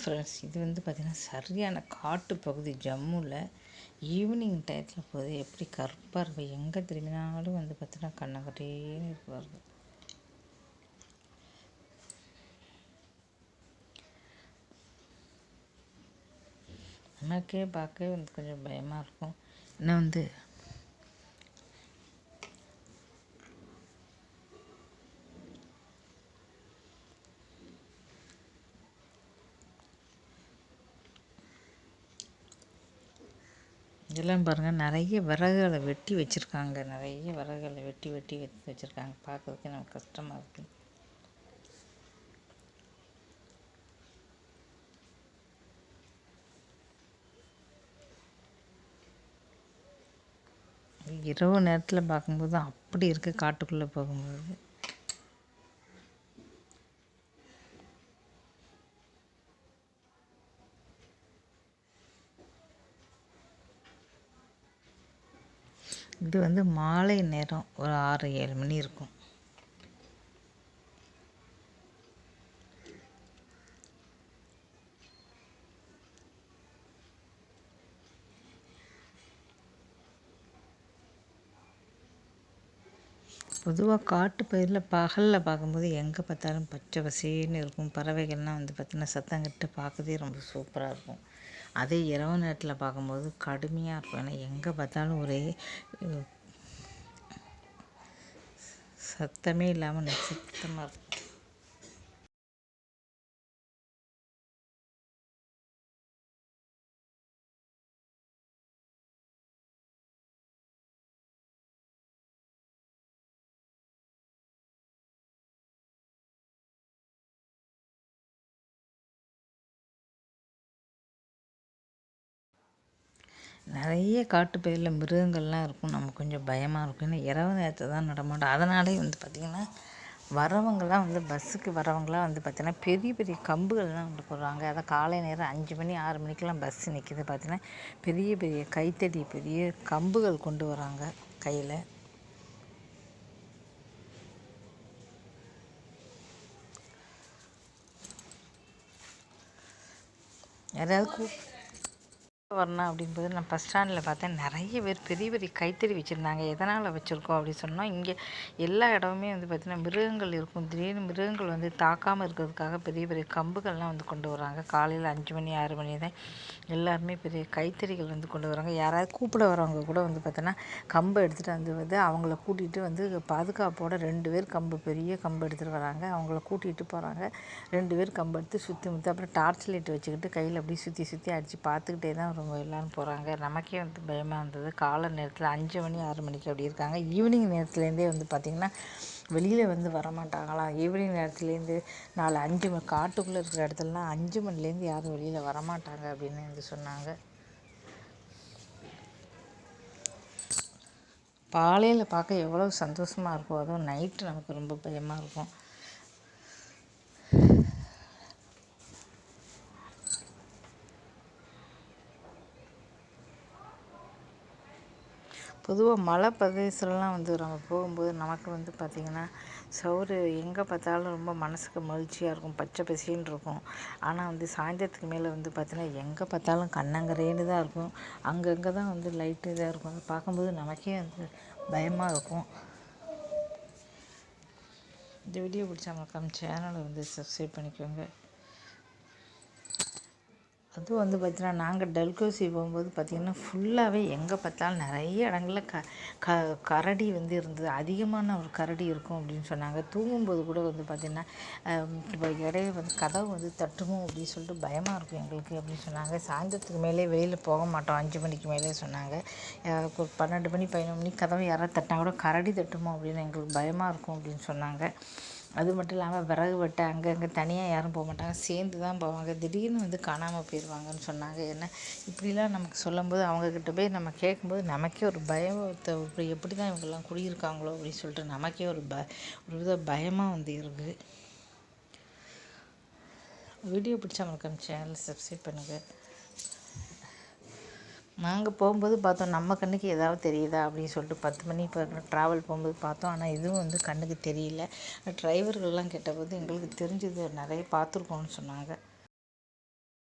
Friends இது வந்து பார்த்திங்கன்னா சரியான காட்டு பகுதி ஜம்முவில் ஈவினிங் டயத்தில் போது எப்படி கருப்பாக இருக்கும் எங்கே திரும்பினாலும் வந்து பார்த்தீங்கன்னா கண்ணங்கட்டேன்னு இருப்பார்கள் நமக்கே பார்க்கவே வந்து கொஞ்சம் பயமாக இருக்கும். இன்னும் வந்து இதெல்லாம் பாருங்கள் நிறைய விறகுகளை வெட்டி வச்சுருக்காங்க. நிறைய விறகுகளை வெட்டி வெட்டி வச்சு வச்சுருக்காங்க. பார்க்குறதுக்கே நமக்கு கஷ்டமாக இருக்குது இரவு நேரத்தில் பார்க்கும்போது அப்படி இருக்குது காட்டுக்குள்ளே போகும்போது. இது வந்து மாலை நேரம் ஒரு ஆறு ஏழு மணி இருக்கும். பொதுவாக காட்டு பயிரில் பகலில் பார்க்கும்போது எங்கே பார்த்தாலும் பச்சை பசேன்னு இருக்கும். பறவைகள்லாம் வந்து பார்த்திங்கன்னா சத்தங்கிட்ட பார்க்கவே ரொம்ப சூப்பராக இருக்கும். அதே இரவு நேரத்தில் பார்க்கும்போது கடுமையாக இருக்கும். ஏன்னா எங்கே பார்த்தாலும் ஒரே சத்தமே இல்லாமல் நட்சத்திரமாக இருக்கும். நிறைய காட்டு பயிரில் மிருகங்கள்லாம் இருக்கும். நமக்கு கொஞ்சம் பயமாக இருக்கும். ஏன்னா இரவு நேரத்தில் தான் நடமாட்டோம் அதனாலே வந்து பார்த்திங்கன்னா வரவங்களாம் வந்து பஸ்ஸுக்கு வரவங்களாம் வந்து பார்த்திங்கன்னா பெரிய பெரிய கம்புகள்லாம் கொண்டு போடுறாங்க. அதான் காலை நேரம் அஞ்சு மணி ஆறு மணிக்கெலாம் பஸ் நிற்கிது பார்த்திங்கன்னா பெரிய பெரிய கைத்தடி பெரிய கம்புகள் கொண்டு வராங்க கையில். யாராவது கூ வரணும் அப்படிங்கும்போது நான் பஸ் ஸ்டாண்டில் பார்த்தேன் நிறைய பேர் பெரிய பெரிய கைத்தறி வச்சுருந்தாங்க. எதனால் வச்சுருக்கோம் அப்படின்னு சொன்னால் இங்கே எல்லா இடமுமே வந்து பார்த்திங்கன்னா மிருகங்கள் இருக்கும். திடீர்னு மிருகங்கள் வந்து தாக்காமல் இருக்கிறதுக்காக பெரிய பெரிய கம்புகள்லாம் வந்து கொண்டு வராங்க. காலையில் அஞ்சு மணி ஆறு மணி தான் எல்லாருமே பெரிய கைத்தறிகள் வந்து கொண்டு வராங்க. யாராவது கூப்பிட வரவங்க கூட வந்து பார்த்தோன்னா கம்பை எடுத்துகிட்டு வந்து வந்து அவங்கள கூட்டிகிட்டு வந்து பாதுகாப்போட ரெண்டு பேர் கம்பு பெரிய கம்பு எடுத்துகிட்டு வராங்க. அவங்கள கூட்டிகிட்டு போகிறாங்க ரெண்டு பேர் கம்பு எடுத்து சுற்றி முற்றி அப்புறம் டார்ச் லைட் வச்சுக்கிட்டு கையில் அப்படியே சுற்றி சுற்றி அடித்து பார்த்துக்கிட்டே தான் அவங்க எல்லோரும் போகிறாங்க நமக்கே வந்து பயமாக இருந்தது. காலை நேரத்தில் அஞ்சு மணி ஆறு மணிக்கு அப்படி இருக்காங்க. ஈவினிங் நேரத்துலேருந்தே வந்து பார்த்திங்கன்னா வெளியில் வந்து வரமாட்டாங்களாம் ஈவினிங் நேரத்துலேருந்து நாலு அஞ்சு மணி காட்டுக்குள்ளே இருக்கிற இடத்துலலாம் அஞ்சு மணிலேருந்து யாரும் வெளியில் வரமாட்டாங்க அப்படின்னு வந்து சொன்னாங்க. பாலையில் பார்க்க எவ்வளோ சந்தோஷமாக இருக்கும் அதுவும் நைட்டு நமக்கு ரொம்ப பயமாக இருக்கும். பொதுவாக மலை பிரதேசம்லாம் வந்து நம்ம போகும்போது நமக்கு வந்து பார்த்திங்கன்னா சவுறு எங்கே பார்த்தாலும் ரொம்ப மனசுக்கு மகிழ்ச்சியாக இருக்கும் பச்சை பசின்னு இருக்கும். ஆனால் வந்து சாயந்தரத்துக்கு மேலே வந்து பார்த்திங்கன்னா எங்கே பார்த்தாலும் கண்ணங்கரேன்னு தான் இருக்கும். அங்கங்கே தான் வந்து லைட்டு இதாக இருக்கும். அதை பார்க்கும்போது நமக்கே வந்து பயமாக இருக்கும். இந்த வீடியோ பிடிச்சா மறக்காம சேனலை வந்து சப்ஸ்கிரைப் பண்ணிக்கோங்க. அதுவும் வந்து பார்த்திங்கன்னா நாங்கள் டல்கோசி போகும்போது பார்த்திங்கன்னா ஃபுல்லாகவே எங்கே பார்த்தாலும் நிறைய இடங்களில் க க கரடி வந்து இருந்தது. அதிகமான ஒரு கரடி இருக்கும் அப்படின்னு சொன்னாங்க. தூங்கும்போது கூட வந்து பார்த்திங்கன்னா இப்போ இடையே வந்து கதவு வந்து தட்டுமோ அப்படின்னு சொல்லிட்டு பயமாக இருக்கும் எங்களுக்கு அப்படின்னு சொன்னாங்க. சாயந்தரத்துக்கு மேலே வெளியில் போக மாட்டோம். அஞ்சு மணிக்கு மேலே சொன்னாங்க. ஒரு பன்னெண்டு மணி பதினொன்று மணி கதவை யாராவது தட்டினா கூட கரடி தட்டுமோ அப்படின்னு எங்களுக்கு பயமாக இருக்கும் அப்படின்னு சொன்னாங்க. அது மட்டும் இல்லாமல் விறகு வெட்ட அங்கே அங்கே தனியாக யாரும் போக மாட்டாங்க. சேர்ந்து தான் போவாங்க. திடீர்னு வந்து காணாமல் போயிடுவாங்கன்னு சொன்னாங்க. என்ன? இப்படிலாம் நமக்கு சொல்லும்போது அவங்கக்கிட்ட போய் நம்ம கேட்கும்போது நமக்கே ஒரு பயத்தை எப்படி தான் இவங்கெல்லாம் குடியிருக்காங்களோ அப்படின்னு சொல்லிட்டு நமக்கே ஒரு ப ஒரு வித பயமாக வந்து இருக்குது வீடியோ பிடிச்சா மறக்காம சேனல் சப்ஸ்கிரைப் பண்ணுங்கள் நாங்கள் போகும்போது பார்த்தோம் நம்ம கண்ணுக்கு ஏதாவது தெரியுதா அப்படின்னு சொல்லிட்டு பத்து மணி இப்போ ட்ராவல் போகும்போது பார்த்தோம். ஆனால் இதுவும் வந்து கண்ணுக்கு தெரியல. டிரைவர்கள்லாம் கேட்டபோது எங்களுக்கு தெரிஞ்சது நிறைய பார்த்துருக்கோன்னு சொன்னாங்க.